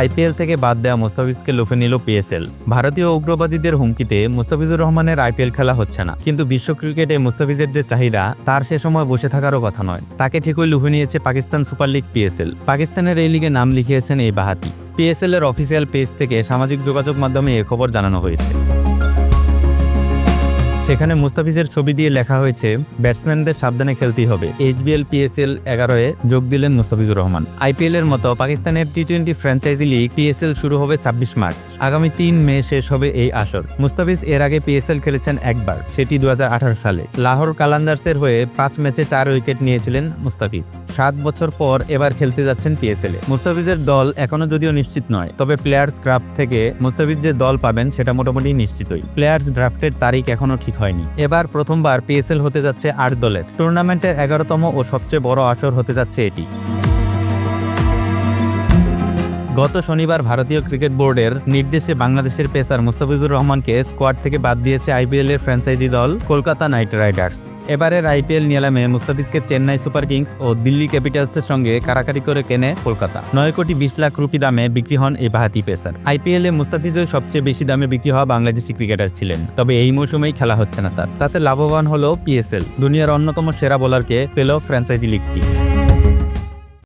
IPL থেকে বাদ দেওয়া মুস্তাফিজকে লুফে নিল পিএসএল। ভারতীয় উগ্রবাদীদের হুমকিতে মুস্তাফিজুর রহমানের আইপিএল খেলা হচ্ছে না। কিন্তু বিশ্ব ক্রিকেটে মুস্তাফিজের যে চাহিদা, তার সে সময় বসে থাকারও কথা নয়। তাকে ঠিকই লুফে নিয়েছে পাকিস্তান সুপার লিগ পিএসএল। পাকিস্তানের এই লিগে নাম লিখিয়েছেন এই বাহাতি। পিএসএল এর অফিসিয়াল পেজ থেকে সামাজিক যোগাযোগ মাধ্যমে এ খবর জানানো হয়েছে। সেখানে মুস্তাফিজের ছবি দিয়ে লেখা হয়েছে, ব্যাটসম্যানদের সাবধানে খেলতেই হবে। এইচবিএল, পিএসএল এগারোয় যোগ দিলেন মুস্তাফিজুর রহমান। আইপিএল এর মতো পাকিস্তানের T twenty franchise league PSL শুরু হবে ছাব্বিশ মার্চ। আগামী তিন মে শেষ হবে এই আসর। মুস্তাফিজ এর আগে পিএসএল খেলেছেন একবার, সেটি দুহাজার আঠারো সালে। লাহোর কালান্দার্সের হয়ে পাঁচ ম্যাচে চার উইকেট নিয়েছিলেন মুস্তাফিজ। সাত বছর পর এবার খেলতে যাচ্ছেন পিএসএল এ। মুস্তাফিজের দল এখনও যদিও নিশ্চিত নয়, তবে প্লেয়ার্স ক্রাফ থেকে মুস্তাফিজ যে দল পাবেন সেটা মোটামুটি নিশ্চিতই। প্লেয়ার্স ড্রাফটের তারিখ এখনও ঠিক হয়নি। এবার প্রথমবার পিএসএল হতে যাচ্ছে আট দলের। টুর্নামেন্টের এগারোতম ও সবচেয়ে বড় আসর হতে যাচ্ছে এটি। গত শনিবার ভারতীয় ক্রিকেট বোর্ডের নির্দেশে বাংলাদেশের পেসার মুস্তাফিজুর রহমানকে স্কোয়াড থেকে বাদ দিয়েছে আইপিএল এর ফ্র্যাঞ্চাইজি দল কলকাতা নাইট রাইডার্স। এবারের আইপিএল নিলামে মুস্তাফিজকে চেন্নাই সুপার কিংস ও দিল্লি ক্যাপিটালসের সঙ্গে কারাকারি করে কেনে কলকাতা। নয় কোটি বিশ লাখ রুপি দামে বিক্রি হন এই বাহাতি পেসার। আইপিএল এ মুস্তাফিজও সবচেয়ে বেশি দামে বিক্রি হওয়া বাংলাদেশি ক্রিকেটার ছিলেন, তবে এই মৌসুমেই খেলা হচ্ছে না তার। তাতে লাভবান হলো পিএসএল দুনিয়ার অন্যতম সেরা বোলারকে পেল ফ্র্যাঞ্চাইজি লিগটি